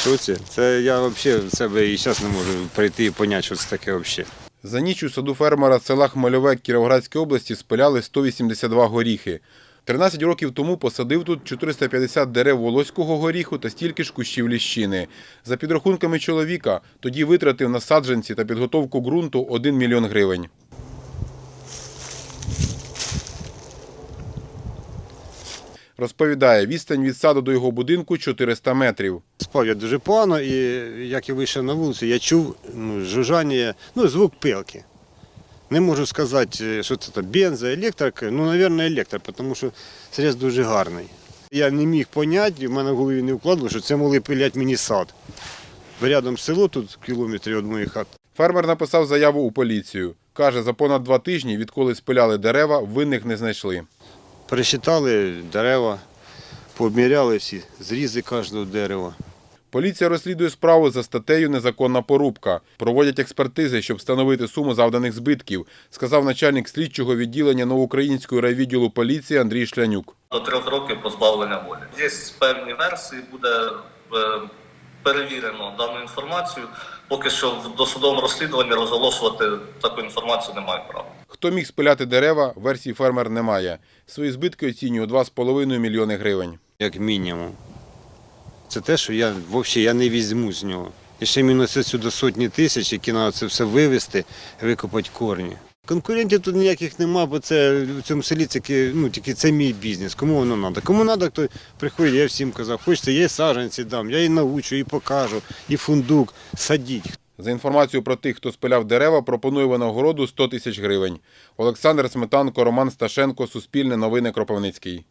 Що це? Я взагалі в себе і зараз не можу прийти і поняти, що це таке взагалі. За ніч у саду фермера села Хмельове Кіровоградської області спиляли 182 горіхи. 13 років тому посадив тут 450 дерев волоського горіху та стільки ж кущів ліщини. За підрахунками чоловіка, тоді витратив на саджанці та підготовку ґрунту 1 мільйон гривень. Розповідає, відстань від саду до його будинку 400 метрів. Спав я дуже погано, і як я вийшов на вулицю, я чув ну, жужжання, ну, звук пилки. Не можу сказати, що це бенза, електрика. Ну, мабуть, електро, тому що срез дуже гарний. Я не міг поняти, в мене в голові не вкладало, що це могли пиляти мені сад. Рядом село тут кілометрі від моїх хат. Фермер написав заяву у поліцію. Каже, за понад два тижні, відколи спиляли дерева, винних не знайшли. Пересчитали дерева, пообміряли всі зрізи кожного дерева. Поліція розслідує справу за статтею Незаконна порубка. Проводять експертизи, щоб встановити суму завданих збитків, сказав начальник слідчого відділення новоукраїнського райвідділу поліції Андрій Шлянюк. до трьох років позбавлення волі. Є певні версії, буде е, перевірено дану інформацію. Поки що в досудовому розслідуванні розголошувати таку інформацію немає права. Хто міг спиляти дерева, версії фермер немає. Свої збитки оцінює у 2,5 мільйони гривень. як мінімум. Це те, що я взагалі я не візьму з нього. І ще мінус сюди сотні тисяч, які треба це все вивезти, викопати корні. Конкурентів тут ніяких нема, бо це в цьому селі тільки, ну, тільки це мій бізнес. Кому воно треба? Кому треба, хто приходить, я всім казав, хочете, я і саджанці дам, я і научу, і покажу, і фундук, садіть. За інформацією про тих, хто спиляв дерева, пропонує винагороду 100 тисяч гривень. Олександр Сметанко, Роман Сташенко, Суспільне новини Кропивницький.